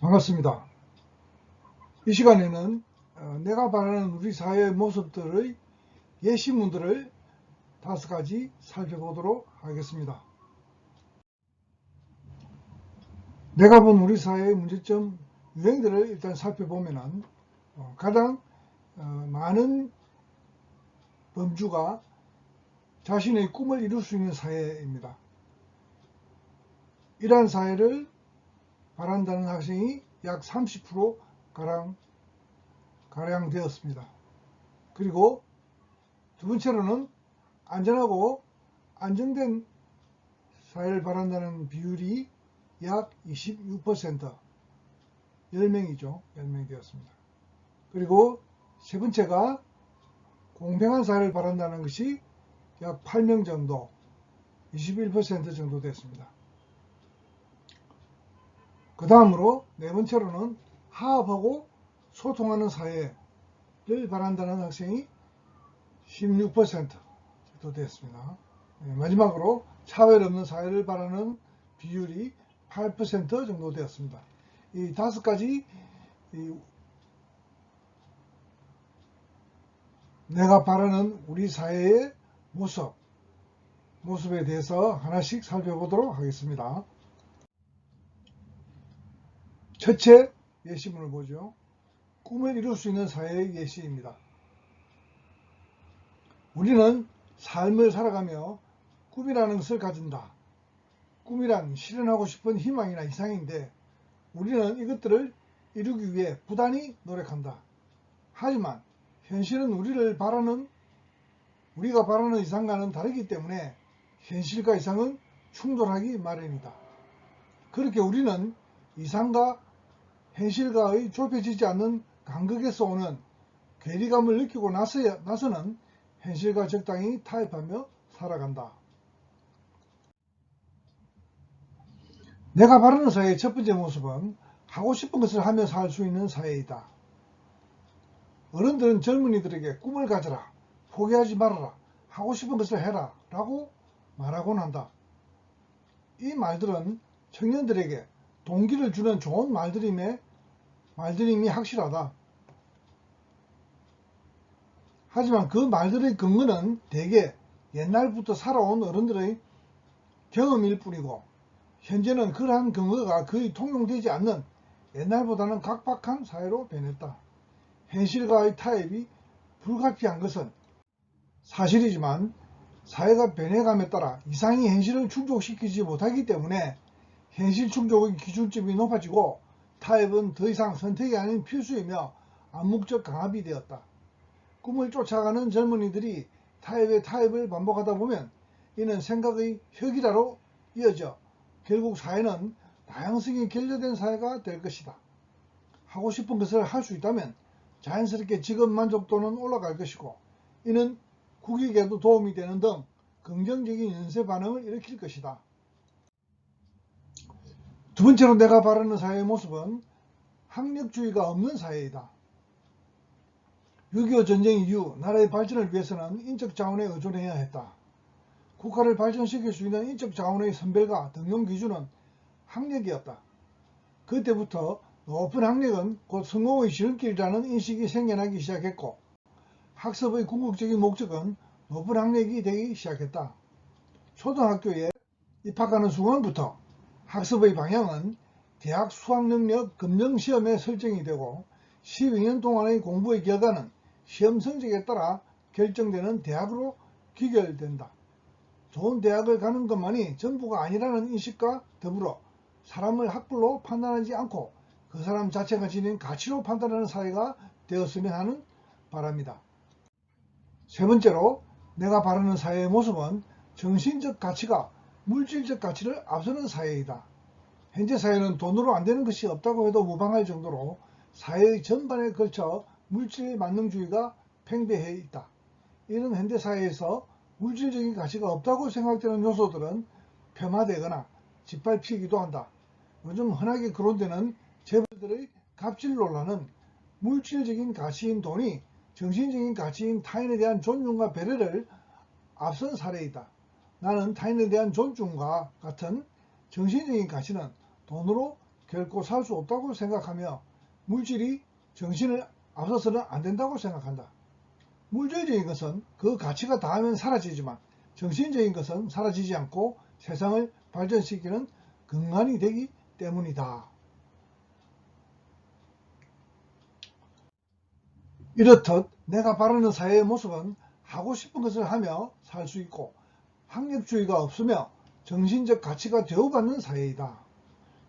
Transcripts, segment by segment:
반갑습니다. 이 시간에는 어, 내가 바라는 우리 사회의 모습들의 예시문들을 다섯 가지 살펴보도록 하겠습니다. 내가 본 우리 사회의 문제점 유행들을 일단 살펴보면 가장 어, 많은 범주가 자신의 꿈을 이룰 수 있는 사회입니다. 이러한 사회를 바란다는 학생이 약 30% 가량, 가량 되었습니다. 그리고 두 번째로는 안전하고 안정된 사회를 바란다는 비율이 약 26% 10명이죠. 10명이 되었습니다. 그리고 세 번째가 공평한 사회를 바란다는 것이 약 8명 정도 21% 정도 됐습니다. 그 다음으로 네 번째로는 화합하고 소통하는 사회를 바란다는 학생이 16% 정도 됐습니다. 네, 마지막으로 차별 없는 사회를 바라는 비율이 8% 정도 되었습니다. 이 다섯 가지 이 내가 바라는 우리 사회의 모습, 모습에 대해서 하나씩 살펴보도록 하겠습니다. 첫째 예시문을 보죠. 꿈을 이룰 수 있는 사회의 예시입니다. 우리는 삶을 살아가며 꿈이라는 것을 가진다. 꿈이란 실현하고 싶은 희망이나 이상인데 우리는 이것들을 이루기 위해 부단히 노력한다. 하지만 현실은 우리를 바라는 우리가 바라는 이상과는 다르기 때문에 현실과 이상은 충돌하기 마련이다. 그렇게 우리는 이상과 현실과의 좁혀지지 않는 간극에서 오는 괴리감을 느끼고 나서야, 나서는 현실과 적당히 타협하며 살아간다. 내가 바라는 사회의 첫 번째 모습은 하고 싶은 것을 하며 살 수 있는 사회이다. 어른들은 젊은이들에게 꿈을 가져라, 포기하지 말아라, 하고 싶은 것을 해라 라고 말하곤 한다. 이 말들은 청년들에게 동기를 주는 좋은 말들임에 말들임이 확실하다. 하지만 그 말들의 근거는 대개 옛날부터 살아온 어른들의 경험일 뿐이고 현재는 그러한 근거가 거의 통용되지 않는 옛날보다는 각박한 사회로 변했다. 현실과의 타협이 불가피한 것은 사실이지만 사회가 변해감에 따라 이상이 현실을 충족시키지 못하기 때문에 현실 충족의 기준점이 높아지고 타협은 더 이상 선택이 아닌 필수이며 암묵적 강압이 되었다. 꿈을 쫓아가는 젊은이들이 타협의 타협을 반복하다 보면 이는 생각의 혁일화로 이어져 결국 사회는 다양성이 결여된 사회가 될 것이다. 하고 싶은 것을 할 수 있다면 자연스럽게 직업 만족도는 올라갈 것이고 이는 국익에도 도움이 되는 등 긍정적인 연쇄 반응을 일으킬 것이다. 두 번째로 내가 바라는 사회의 모습은 학력주의가 없는 사회이다. 6.25 전쟁 이후 나라의 발전을 위해서는 인적 자원에 의존해야 했다. 국가를 발전시킬 수 있는 인적 자원의 선별과 등용 기준은 학력이었다. 그때부터 높은 학력은 곧 성공의 지름길이라는 인식이 생겨나기 시작했고 학습의 궁극적인 목적은 높은 학력이 되기 시작했다. 초등학교에 입학하는 순간부터 학습의 방향은 대학 수학능력 검정시험에 설정이 되고 12년 동안의 공부의 결과는 시험 성적에 따라 결정되는 대학으로 귀결된다. 좋은 대학을 가는 것만이 전부가 아니라는 인식과 더불어 사람을 학벌로 판단하지 않고 그 사람 자체가 지닌 가치로 판단하는 사회가 되었으면 하는 바랍니다. 세 번째로 내가 바라는 사회의 모습은 정신적 가치가 물질적 가치를 앞서는 사회이다. 현재 사회는 돈으로 안 되는 것이 없다고 해도 무방할 정도로 사회의 전반에 걸쳐 물질 만능주의가 팽배해 있다. 이런 현대 사회에서 물질적인 가치가 없다고 생각되는 요소들은 폄하되거나 짓밟히기도 한다. 요즘 흔하게 거론되는 재벌들의 갑질 논란은 물질적인 가치인 돈이 정신적인 가치인 타인에 대한 존중과 배려를 앞선 사례이다. 나는 타인에 대한 존중과 같은 정신적인 가치는 돈으로 결코 살 수 없다고 생각하며 물질이 정신을 앞서서는 안 된다고 생각한다. 물질적인 것은 그 가치가 닿으면 사라지지만 정신적인 것은 사라지지 않고 세상을 발전시키는 근간이 되기 때문이다. 이렇듯 내가 바라는 사회의 모습은 하고 싶은 것을 하며 살 수 있고 학력주의가 없으며 정신적 가치가 대우받는 사회이다.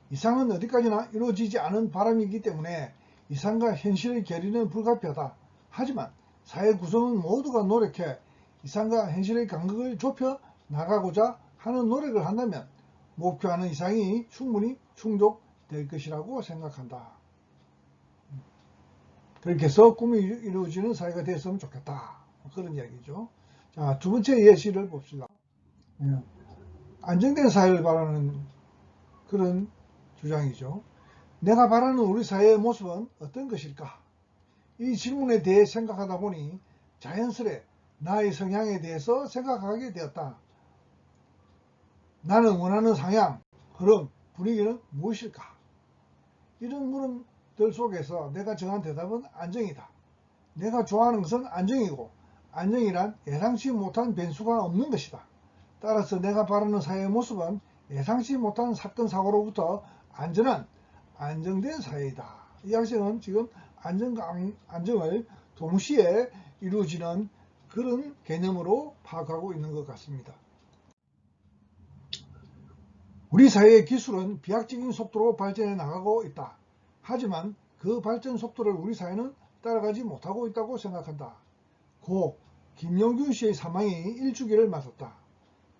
이상은 어디까지나 이루어지지 않은 바람이기 때문에 이상과 현실의 괴리는 불가피하다. 하지만 사회 구성은 모두가 노력해 이상과 현실의 간극을 좁혀 나가고자 하는 노력을 한다면 목표하는 이상이 충분히 충족될 것이라고 생각한다. 그렇게 해서 꿈이 이루어지는 사회가 됐으면 좋겠다. 그런 이야기죠. 자, 두 번째 예시를 봅시다. 예. 안정된 사회를 바라는 그런 주장이죠. 내가 바라는 우리 사회의 모습은 어떤 것일까? 이 질문에 대해 생각하다 보니 자연스레 나의 성향에 대해서 생각하게 되었다. 나는 원하는 상향, 흐름, 분위기는 무엇일까? 이런 물음들 속에서 내가 정한 대답은 안정이다. 내가 좋아하는 것은 안정이고 안정이란 예상치 못한 변수가 없는 것이다. 따라서 내가 바라는 사회의 모습은 예상치 못한 사건 사고로부터 안전한 안정된 사회이다. 이 학생은 지금 안정과 안정을 동시에 이루어지는 그런 개념으로 파악하고 있는 것 같습니다. 우리 사회의 기술은 비약적인 속도로 발전해 나가고 있다. 하지만 그 발전 속도를 우리 사회는 따라가지 못하고 있다고 생각한다. 고 김용균 씨의 사망이 일주기를 맞았다.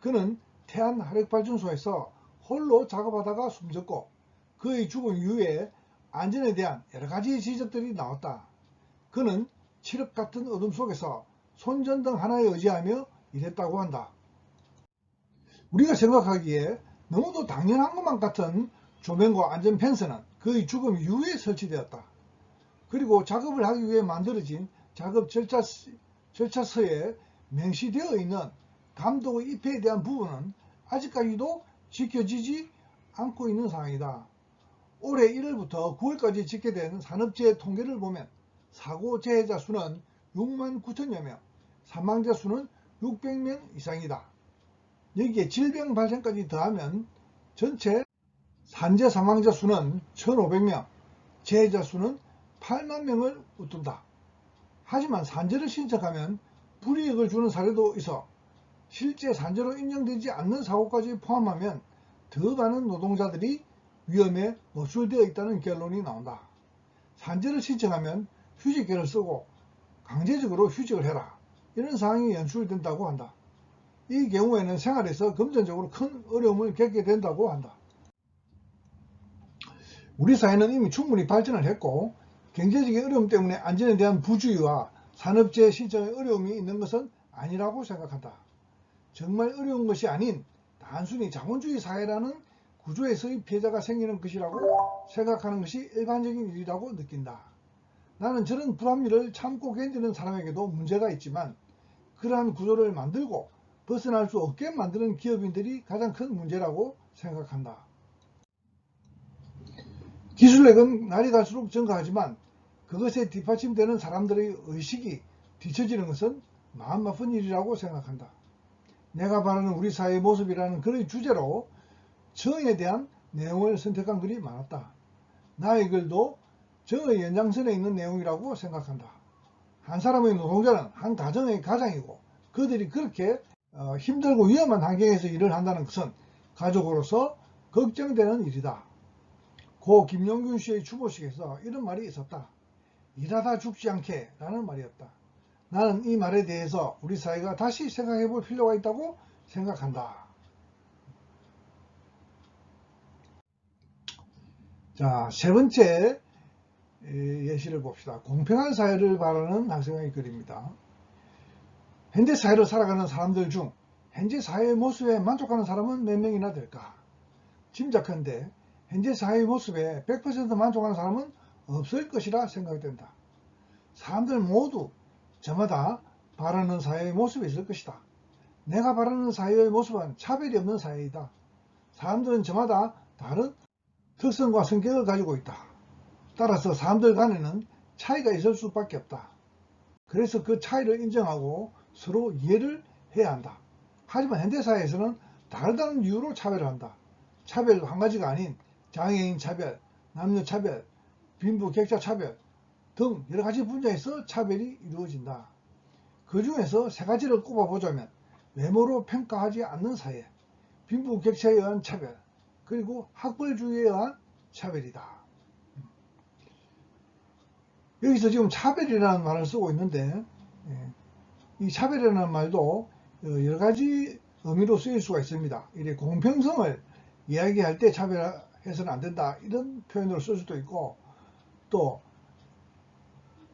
그는 태안 화력발전소에서 홀로 작업하다가 숨졌고 그의 죽음 이후에 안전에 대한 여러 가지 지적들이 나왔다. 그는 칠흑 같은 어둠 속에서 손전등 하나에 의지하며 일했다고 한다. 우리가 생각하기에 너무도 당연한 것만 같은 조명과 안전 펜스는 그의 죽음 이후에 설치되었다. 그리고 작업을 하기 위해 만들어진 작업 절차, 절차서에 명시되어 있는 감독의 입회에 대한 부분은 아직까지도 지켜지지 않고 있는 상황이다. 올해 1월부터 9월까지 집계된 산업재해 통계를 보면 사고 재해자 수는 6만 9천여 명, 사망자 수는 600명 이상이다. 여기에 질병 발생까지 더하면 전체 산재 사망자 수는 1,500명, 재해자 수는 8만 명을 웃돈다. 하지만 산재를 신청하면 불이익을 주는 사례도 있어 실제 산재로 인정되지 않는 사고까지 포함하면 더 많은 노동자들이 위험에 노출되어 있다는 결론이 나온다. 산재를 신청하면 휴직계를 쓰고 강제적으로 휴직을 해라. 이런 상황이 연출된다고 한다. 이 경우에는 생활에서 금전적으로 큰 어려움을 겪게 된다고 한다. 우리 사회는 이미 충분히 발전을 했고 경제적인 어려움 때문에 안전에 대한 부주의와 산업재해 신청의 어려움이 있는 것은 아니라고 생각한다. 정말 어려운 것이 아닌 단순히 자본주의 사회라는 구조에서의 피해자가 생기는 것이라고 생각하는 것이 일반적인 일이라고 느낀다. 나는 저런 불합리를 참고 견디는 사람에게도 문제가 있지만 그러한 구조를 만들고 벗어날 수 없게 만드는 기업인들이 가장 큰 문제라고 생각한다. 기술력은 날이 갈수록 증가하지만 그것에 뒷받침되는 사람들의 의식이 뒤처지는 것은 마음 아픈 일이라고 생각한다. 내가 바라는 우리 사회의 모습이라는 그의 주제로 정에 대한 내용을 선택한 글이 많았다. 나의 글도 정의 연장선에 있는 내용이라고 생각한다. 한 사람의 노동자는 한 가정의 가장이고 그들이 그렇게 어, 힘들고 위험한 환경에서 일을 한다는 것은 가족으로서 걱정되는 일이다. 고 김용균 씨의 추모식에서 이런 말이 있었다. 일하다 죽지 않게 라는 말이었다. 나는 이 말에 대해서 우리 사회가 다시 생각해 볼 필요가 있다고 생각한다. 자, 세 번째 예시를 봅시다. 공평한 사회를 바라는 학생의 글입니다. 현재 사회를 살아가는 사람들 중 현재 사회의 모습에 만족하는 사람은 몇 명이나 될까? 짐작한데 현재 사회의 모습에 100% 만족하는 사람은 없을 것이라 생각된다. 사람들 모두 저마다 바라는 사회의 모습이 있을 것이다. 내가 바라는 사회의 모습은 차별이 없는 사회이다. 사람들은 저마다 다른 특성과 성격을 가지고 있다. 따라서 사람들 간에는 차이가 있을 수밖에 없다. 그래서 그 차이를 인정하고 서로 이해를 해야 한다. 하지만 현대사회에서는 다르다는 이유로 차별을 한다. 차별 한 가지가 아닌 장애인 차별, 남녀 차별, 빈부 격차 차별 등 여러 가지 분야에서 차별이 이루어진다. 그 중에서 세 가지를 꼽아보자면 외모로 평가하지 않는 사회, 빈부 격차에 의한 차별, 그리고 학벌주의에 의한 차별이다. 여기서 지금 차별이라는 말을 쓰고 있는데 예, 이 차별이라는 말도 어, 여러 가지 의미로 쓰일 수가 있습니다. 이래 공평성을 이야기할 때 차별해서는 안 된다 이런 표현으로 쓸 수도 있고 또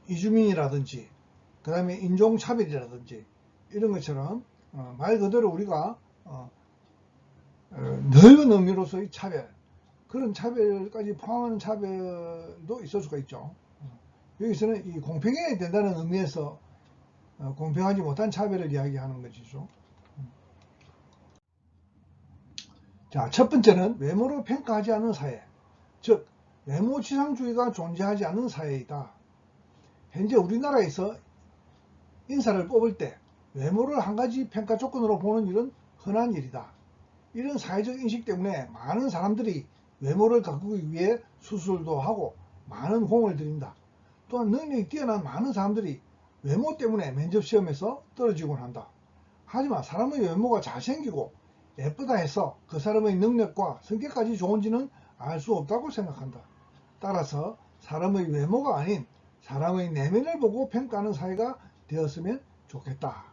이주민이라든지 그 다음에 인종차별이라든지 이런 것처럼 어, 말 그대로 우리가 어, 어, 넓은 의미로서의 차별 그런 차별까지 포함하는 차별도 있을 수가 있죠. 어, 여기서는 이 공평해야 된다는 의미에서 어, 공평하지 못한 차별을 이야기하는 것이죠. 음. 자, 첫 번째는 외모로 평가하지 않는 사회. 즉, 외모 지상주의가 존재하지 않는 사회이다. 현재 우리나라에서 인사를 뽑을 때 외모를 한 가지 평가 조건으로 보는 일은 흔한 일이다. 이런 사회적 인식 때문에 많은 사람들이 외모를 가꾸기 위해 수술도 하고 많은 공을 들인다. 또한 능력이 뛰어난 많은 사람들이 외모 때문에 면접 시험에서 떨어지곤 한다. 하지만 사람의 외모가 잘생기고 예쁘다 해서 그 사람의 능력과 성격까지 좋은지는 알 수 없다고 생각한다. 따라서 사람의 외모가 아닌 사람의 내면을 보고 평가하는 사회가 되었으면 좋겠다.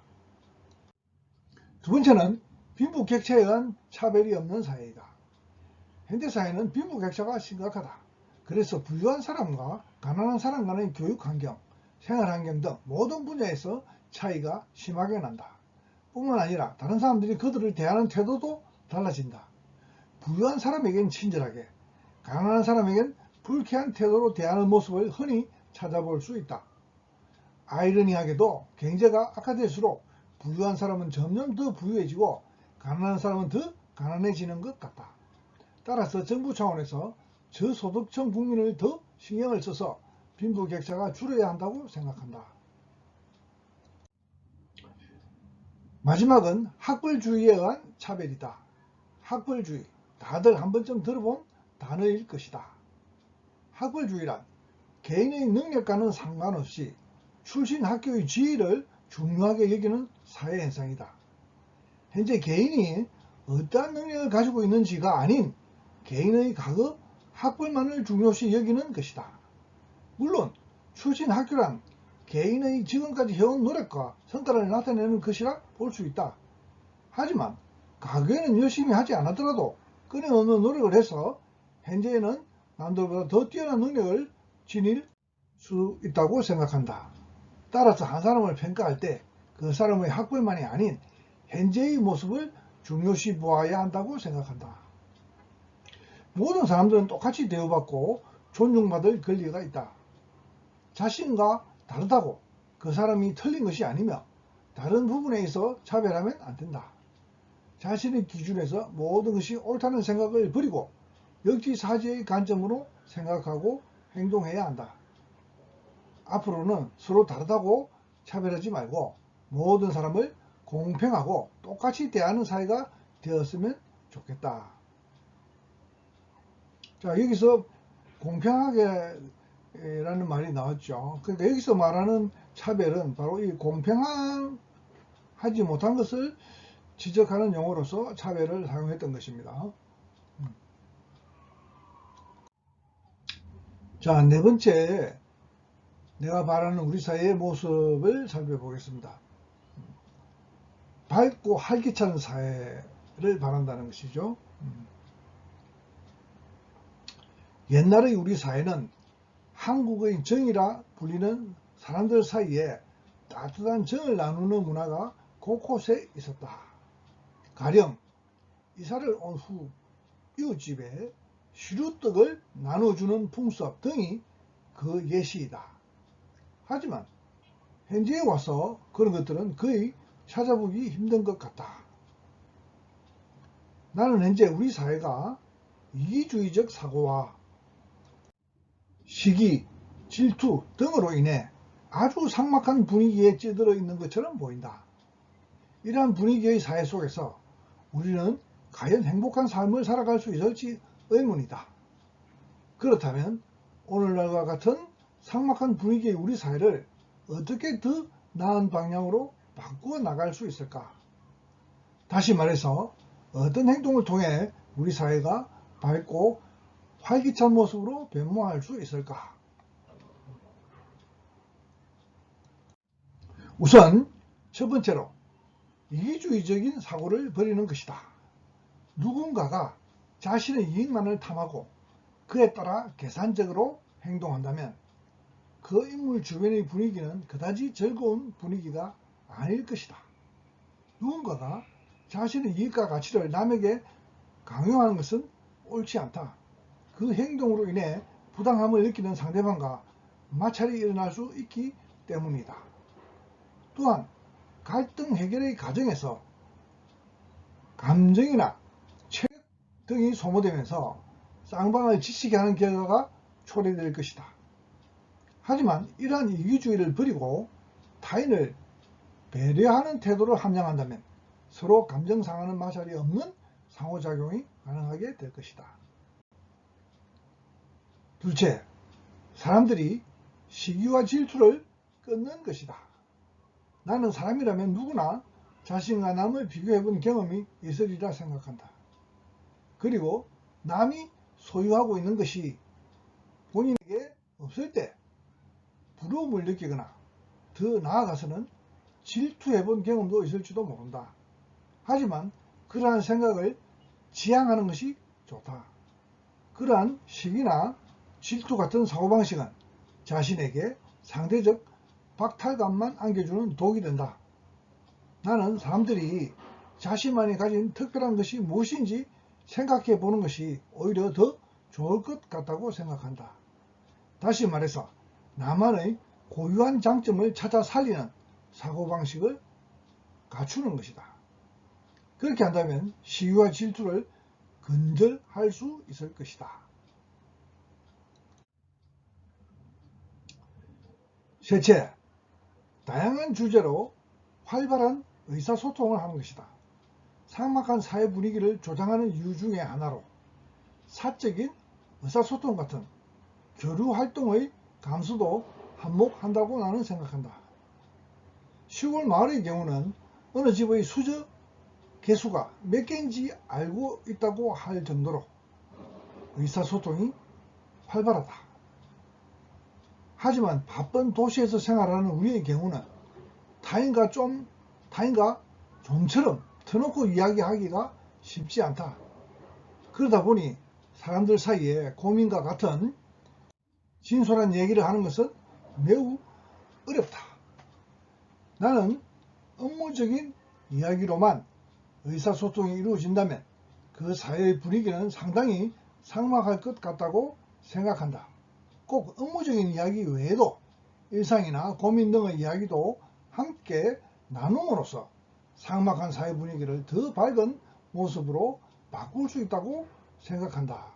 두 번째는 빈부격차에 의한 차별이 없는 사회이다. 현대 사회는 빈부격차가 심각하다. 그래서 부유한 사람과 가난한 사람 간의 교육 환경, 생활 환경 등 모든 분야에서 차이가 심하게 난다. 뿐만 아니라 다른 사람들이 그들을 대하는 태도도 달라진다. 부유한 사람에겐 친절하게, 가난한 사람에겐 불쾌한 태도로 대하는 모습을 흔히 찾아볼 수 있다. 아이러니하게도 경제가 악화될수록 부유한 사람은 점점 더 부유해지고 가난한 사람은 더 가난해지는 것 같다. 따라서 정부 차원에서 저소득층 국민을 더 신경을 써서 빈부격차가 줄여야 한다고 생각한다. 마지막은 학벌주의에 의한 차별이다. 학벌주의, 다들 한 번쯤 들어본 단어일 것이다. 학벌주의란 개인의 능력과는 상관없이 출신 학교의 지위를 중요하게 여기는 사회 현상이다. 현재 개인이 어떠한 능력을 가지고 있는지가 아닌 개인의 과거 학벌만을 중요시 여기는 것이다. 물론 출신 학교란 개인의 지금까지 해온 노력과 성과를 나타내는 것이라 볼 수 있다. 하지만 과거에는 열심히 하지 않았더라도 끊임없는 노력을 해서 현재에는 남들보다 더 뛰어난 능력을 지닐 수 있다고 생각한다. 따라서 한 사람을 평가할 때 그 사람의 학벌만이 아닌 현재의 모습을 중요시 보아야 한다고 생각한다. 모든 사람들은 똑같이 대우받고 존중받을 권리가 있다. 자신과 다르다고 그 사람이 틀린 것이 아니며 다른 부분에 있어 차별하면 안 된다. 자신의 기준에서 모든 것이 옳다는 생각을 버리고 역지사지의 관점으로 생각하고 행동해야 한다. 앞으로는 서로 다르다고 차별하지 말고 모든 사람을 공평하고 똑같이 대하는 사회가 되었으면 좋겠다. 자, 여기서 공평하게 라는 말이 나왔죠. 그러니까 여기서 말하는 차별은 바로 이 공평한 하지 못한 것을 지적하는 용어로서 차별을 사용했던 것입니다. 자, 네 번째 내가 바라는 우리 사회의 모습을 살펴보겠습니다. 밝고 활기찬 사회를 바란다는 것이죠. 옛날의 우리 사회는 한국의 정이라 불리는 사람들 사이에 따뜻한 정을 나누는 문화가 곳곳에 있었다. 가령 이사를 온 후 이웃집에 시루떡을 나눠주는 풍습 등이 그 예시이다. 하지만 현재에 와서 그런 것들은 거의 찾아보기 힘든 것 같다. 나는 현재 우리 사회가 이기주의적 사고와 시기, 질투 등으로 인해 아주 삭막한 분위기에 찌들어 있는 것처럼 보인다. 이러한 분위기의 사회 속에서 우리는 과연 행복한 삶을 살아갈 수 있을지 의문이다. 그렇다면 오늘날과 같은 삭막한 분위기의 우리 사회를 어떻게 더 나은 방향으로 바꾸어 나갈 수 있을까? 다시 말해서 어떤 행동을 통해 우리 사회가 밝고 활기찬 모습으로 변모할 수 있을까? 우선 첫 번째로 이기주의적인 사고를 버리는 것이다. 누군가가 자신의 이익만을 탐하고 그에 따라 계산적으로 행동한다면 그 인물 주변의 분위기는 그다지 즐거운 분위기가 아닐 것이다. 누군가가 자신의 이익과 가치를 남에게 강요하는 것은 옳지 않다. 그 행동으로 인해 부당함을 느끼는 상대방과 마찰이 일어날 수 있기 때문이다. 또한 갈등 해결의 과정에서 감정이나 등이 소모되면서 쌍방을 지치게 하는 결과가 초래될 것이다. 하지만 이러한 이기주의를 버리고 타인을 배려하는 태도를 함양한다면 서로 감정 상하는 마찰이 없는 상호작용이 가능하게 될 것이다. 둘째, 사람들이 시기와 질투를 끊는 것이다. 나는 사람이라면 누구나 자신과 남을 비교해본 경험이 있으리라 생각한다. 그리고 남이 소유하고 있는 것이 본인에게 없을 때 부러움을 느끼거나 더 나아가서는 질투해 본 경험도 있을지도 모른다. 하지만 그러한 생각을 지향하는 것이 좋다. 그러한 시기나 질투 같은 사고방식은 자신에게 상대적 박탈감만 안겨주는 독이 된다. 나는 사람들이 자신만이 가진 특별한 것이 무엇인지 생각해 보는 것이 오히려 더 좋을 것 같다고 생각한다. 다시 말해서 나만의 고유한 장점을 찾아 살리는 사고방식을 갖추는 것이다. 그렇게 한다면 시위와 질투를 근절할 수 있을 것이다. 셋째, 다양한 주제로 활발한 의사소통을 하는 것이다. 삭막한 사회 분위기를 조장하는 이유 중의 하나로 사적인 의사소통 같은 교류 활동의 감수도 한몫한다고 나는 생각한다. 시골 마을의 경우는 어느 집의 수저 개수가 몇 개인지 알고 있다고 할 정도로 의사소통이 활발하다. 하지만 바쁜 도시에서 생활하는 우리의 경우는 타인과 좀 타인과 좀처럼 터놓고 이야기하기가 쉽지 않다. 그러다 보니 사람들 사이에 고민과 같은 진솔한 얘기를 하는 것은 매우 어렵다. 나는 업무적인 이야기로만 의사소통이 이루어진다면 그 사회의 분위기는 상당히 삭막할 것 같다고 생각한다. 꼭 업무적인 이야기 외에도 일상이나 고민 등의 이야기도 함께 나눔으로써 삭막한 사회 분위기를 더 밝은 모습으로 바꿀 수 있다고 생각한다.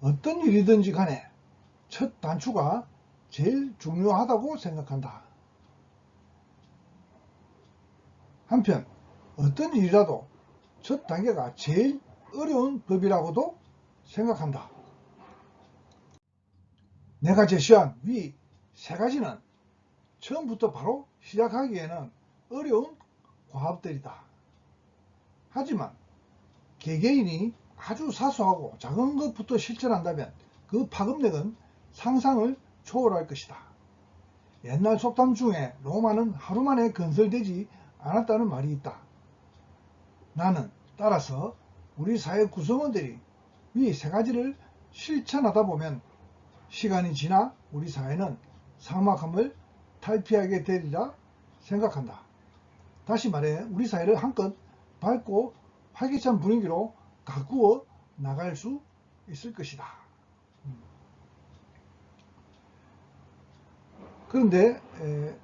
어떤 일이든지 간에 첫 단추가 제일 중요하다고 생각한다. 한편 어떤 일이라도 첫 단계가 제일 어려운 법이라고도 생각한다. 내가 제시한 위 세 가지는 처음부터 바로 시작하기에는 어려운 과업들이다. 하지만 개개인이 아주 사소하고 작은 것부터 실천한다면 그 파급력은 상상을 초월할 것이다. 옛날 속담 중에 로마는 하루 만에 건설되지 않았다는 말이 있다. 나는 따라서 우리 사회 구성원들이 이세 가지를 실천하다 보면 시간이 지나 우리 사회는 삭막함을 탈피하게 되리라 생각한다. 다시 말해 우리 사회를 한껏 밝고 활기찬 분위기로 가꾸어 나갈 수 있을 것이다. 음. 그런데 에,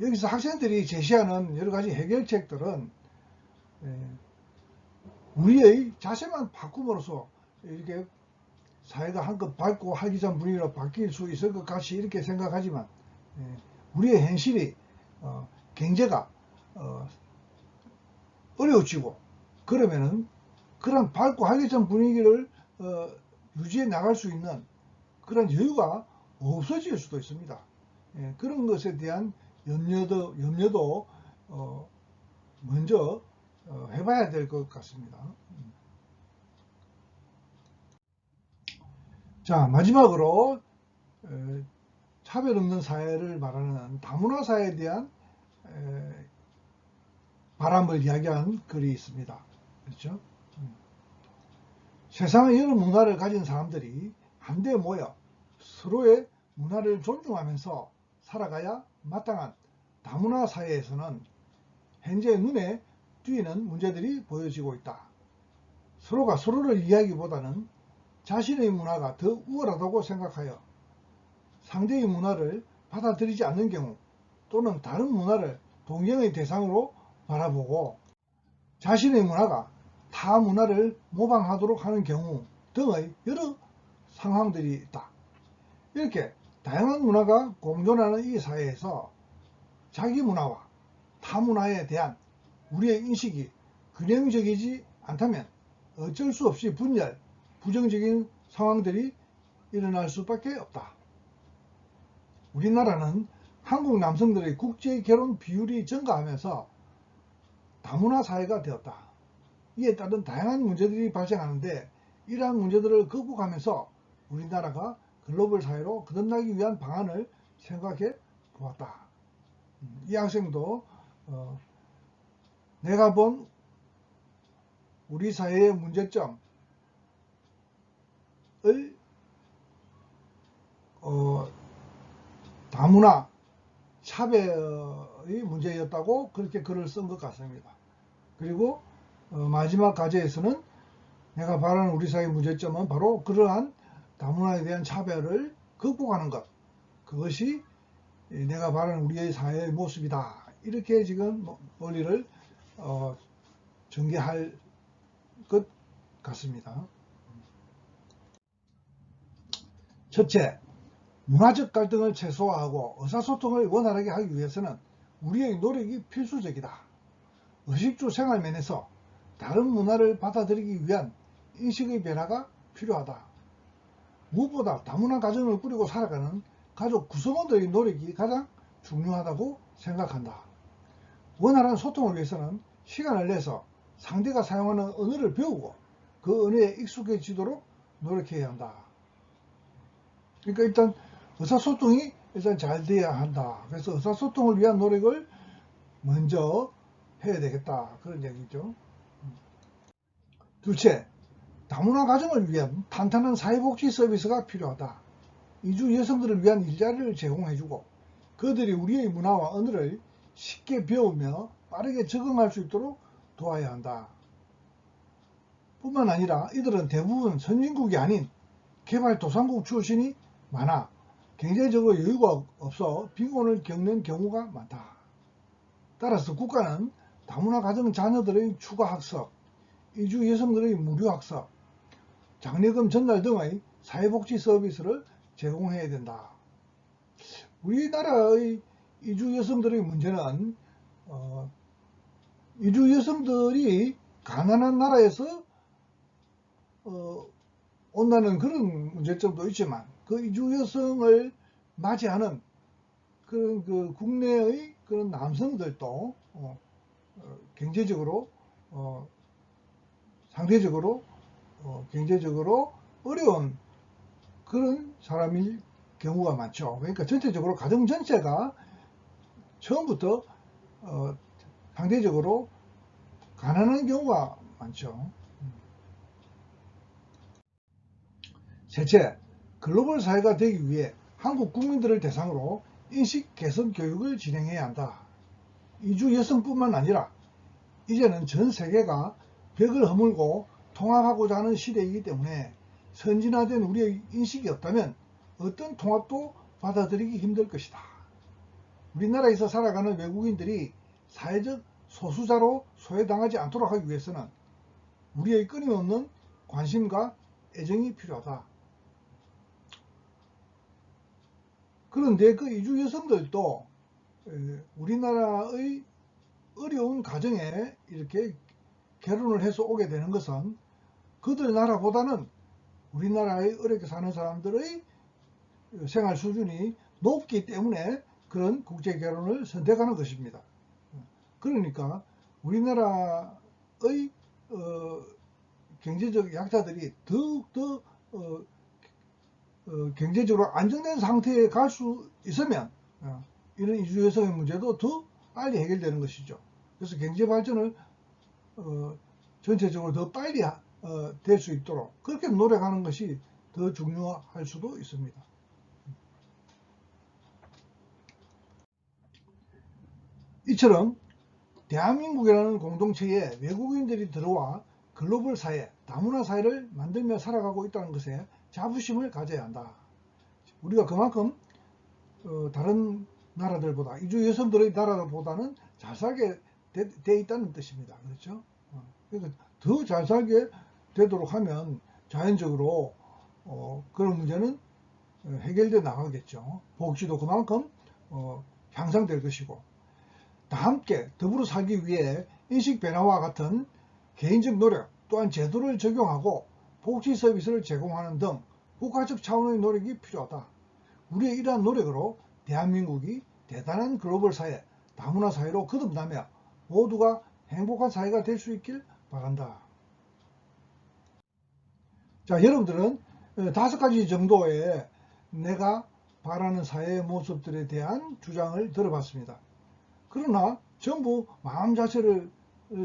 여기서 학생들이 제시하는 여러 가지 해결책들은 에, 우리의 자세만 바꿈으로써 이렇게 사회가 한껏 밝고 활기찬 분위기로 바뀔 수 있을 것 같이 이렇게 생각하지만 예, 우리의 현실이 어, 경제가 어, 어려워지고 그러면은 그런 밝고 활기찬 분위기를 어, 유지해 나갈 수 있는 그런 여유가 없어질 수도 있습니다. 예, 그런 것에 대한 염려도 염려도 어, 먼저 어, 해봐야 될 것 같습니다. 자 마지막으로 에, 차별 없는 사회를 말하는 다문화 사회에 대한 에, 바람을 이야기한 글이 있습니다. 그렇죠? 음. 세상의 여러 문화를 가진 사람들이 한데 모여 서로의 문화를 존중하면서 살아가야 마땅한 다문화 사회에서는 현재 눈에 띄는 문제들이 보여지고 있다. 서로가 서로를 이야기보다는 자신의 문화가 더 우월하다고 생각하여 상대의 문화를 받아들이지 않는 경우 또는 다른 문화를 동경의 대상으로 바라보고 자신의 문화가 타 문화를 모방하도록 하는 경우 등의 여러 상황들이 있다. 이렇게 다양한 문화가 공존하는 이 사회에서 자기 문화와 타 문화에 대한 우리의 인식이 균형적이지 않다면 어쩔 수 없이 분열, 부정적인 상황들이 일어날 수밖에 없다. 우리나라는 한국 남성들의 국제 결혼 비율이 증가하면서 다문화 사회가 되었다. 이에 따른 다양한 문제들이 발생하는데 이러한 문제들을 극복하면서 우리나라가 글로벌 사회로 거듭나기 위한 방안을 생각해 보았다. 음, 이 학생도 어, 내가 본 우리 사회의 문제점을 어, 다문화 차별의 문제였다고 그렇게 글을 쓴 것 같습니다. 그리고 어, 마지막 과제에서는 내가 바라는 우리 사회의 문제점은 바로 그러한 다문화에 대한 차별을 극복하는 것 그것이 내가 바라는 우리의 사회의 모습이다. 이렇게 지금 원리를 어, 전개할 것 같습니다. 첫째, 문화적 갈등을 최소화하고 의사소통을 원활하게 하기 위해서는 우리의 노력이 필수적이다. 의식주 생활면에서 다른 문화를 받아들이기 위한 인식의 변화가 필요하다. 무엇보다 다문화 가정을 꾸리고 살아가는 가족 구성원들의 노력이 가장 중요하다고 생각한다. 원활한 소통을 위해서는 시간을 내서 상대가 사용하는 언어를 배우고 그 언어에 익숙해지도록 노력해야 한다. 그러니까 일단 의사소통이 일단 잘 돼야 한다. 그래서 의사소통을 위한 노력을 먼저 해야 되겠다. 그런 얘기죠. 둘째, 다문화 가정을 위한 탄탄한 사회복지 서비스가 필요하다. 이주 여성들을 위한 일자리를 제공해주고 그들이 우리의 문화와 언어를 쉽게 배우며 빠르게 적응할 수 있도록 도와야 한다. 뿐만 아니라 이들은 대부분 선진국이 아닌 개발도상국 출신이 많아 경제적으로 여유가 없어 빈곤을 겪는 경우가 많다. 따라서 국가는 다문화 가정 자녀들의 추가 학습, 이주 여성들의 무료 학습, 장려금 전달 등의 사회복지 서비스를 제공해야 된다. 우리나라의 이주 여성들의 문제는 어, 이주 여성들이 가난한 나라에서 어, 온다는 그런 문제점도 있지만 그 이주 여성을 맞이하는 그런 그 국내의 그런 남성들도 어, 어 경제적으로 어, 상대적으로 어, 경제적으로 어려운 그런 사람일 경우가 많죠. 그러니까 전체적으로 가정 전체가 처음부터 어, 상대적으로 가난한 경우가 많죠. 셋째, 글로벌 사회가 되기 위해 한국 국민들을 대상으로 인식 개선 교육을 진행해야 한다. 이주 여성뿐만 아니라 이제는 전 세계가 벽을 허물고 통합하고자 하는 시대이기 때문에 선진화된 우리의 인식이 없다면 어떤 통합도 받아들이기 힘들 것이다. 우리나라에서 살아가는 외국인들이 사회적 소수자로 소외당하지 않도록 하기 위해서는 우리의 끊임없는 관심과 애정이 필요하다. 그런데 그 이주 여성들도 에, 우리나라의 어려운 가정에 이렇게 결혼을 해서 오게 되는 것은 그들 나라보다는 우리나라의 어렵게 사는 사람들의 생활 수준이 높기 때문에 그런 국제 결혼을 선택하는 것입니다. 그러니까 우리나라의 어, 경제적 약자들이 더욱더 어, 어, 경제적으로 안정된 상태에 갈 수 있으면 어, 이런 이주 여성의 문제도 더 빨리 해결되는 것이죠. 그래서 경제 발전을 어, 전체적으로 더 빨리 어, 될 수 있도록 그렇게 노력하는 것이 더 중요할 수도 있습니다. 이처럼 대한민국이라는 공동체에 외국인들이 들어와 글로벌 사회, 다문화 사회를 만들며 살아가고 있다는 것에 자부심을 가져야 한다. 우리가 그만큼 어, 다른 나라들보다 이주 여성들의 나라들보다는 잘 살게 돼, 돼 있다는 뜻입니다. 그렇죠? 어, 그러니까 더잘 살게 되도록 하면 자연적으로 어, 그런 문제는 해결돼 나가겠죠. 복지도 그만큼 어, 향상될 것이고 다 함께 더불어 살기 위해 인식 변화와 같은 개인적 노력 또한 제도를 적용하고 복지 서비스를 제공하는 등 국가적 차원의 노력이 필요하다. 우리의 이러한 노력으로 대한민국이 대단한 글로벌 사회, 다문화 사회로 거듭나며 모두가 행복한 사회가 될 수 있길 바란다. 자, 여러분들은 어, 다섯 가지 정도의 내가 바라는 사회의 모습들에 대한 주장을 들어봤습니다. 그러나 전부 마음 자체를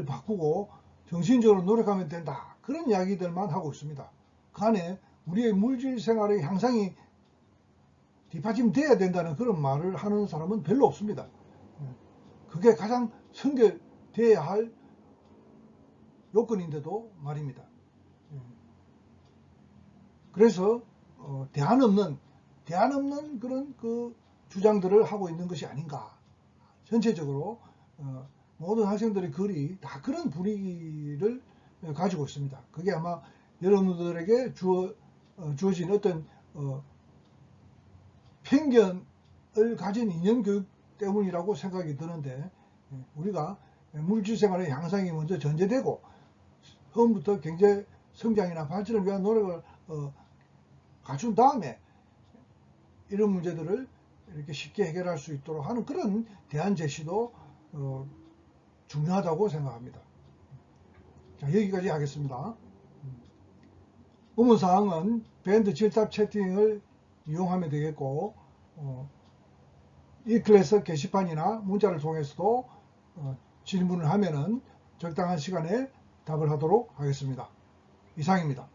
바꾸고 정신적으로 노력하면 된다. 그런 이야기들만 하고 있습니다. 그 안에 우리의 물질 생활의 향상이 뒷받침돼야 된다는 그런 말을 하는 사람은 별로 없습니다. 그게 가장 선결돼야 할 요건인데도 말입니다. 그래서 어, 대안 없는 대안 없는 그런 그 주장들을 하고 있는 것이 아닌가. 전체적으로 어, 모든 학생들의 글이 다 그런 분위기를 가지고 있습니다. 그게 아마 여러분들에게 주어, 어, 주어진 어떤 어, 편견을 가진 인연 교육 때문이라고 생각이 드는데 예, 우리가 물질 생활의 향상이 먼저 전제되고 처음부터 경제 성장이나 발전을 위한 노력을 어, 갖춘 다음에 이런 문제들을 이렇게 쉽게 해결할 수 있도록 하는 그런 대안 제시도 어, 중요하다고 생각합니다. 자, 여기까지 하겠습니다. 의문사항은 밴드 질답 채팅을 이용하면 되겠고 어, 이 클래스 게시판이나 문자를 통해서도 어, 질문을 하면 은 적당한 시간에 답을 하도록 하겠습니다. 이상입니다.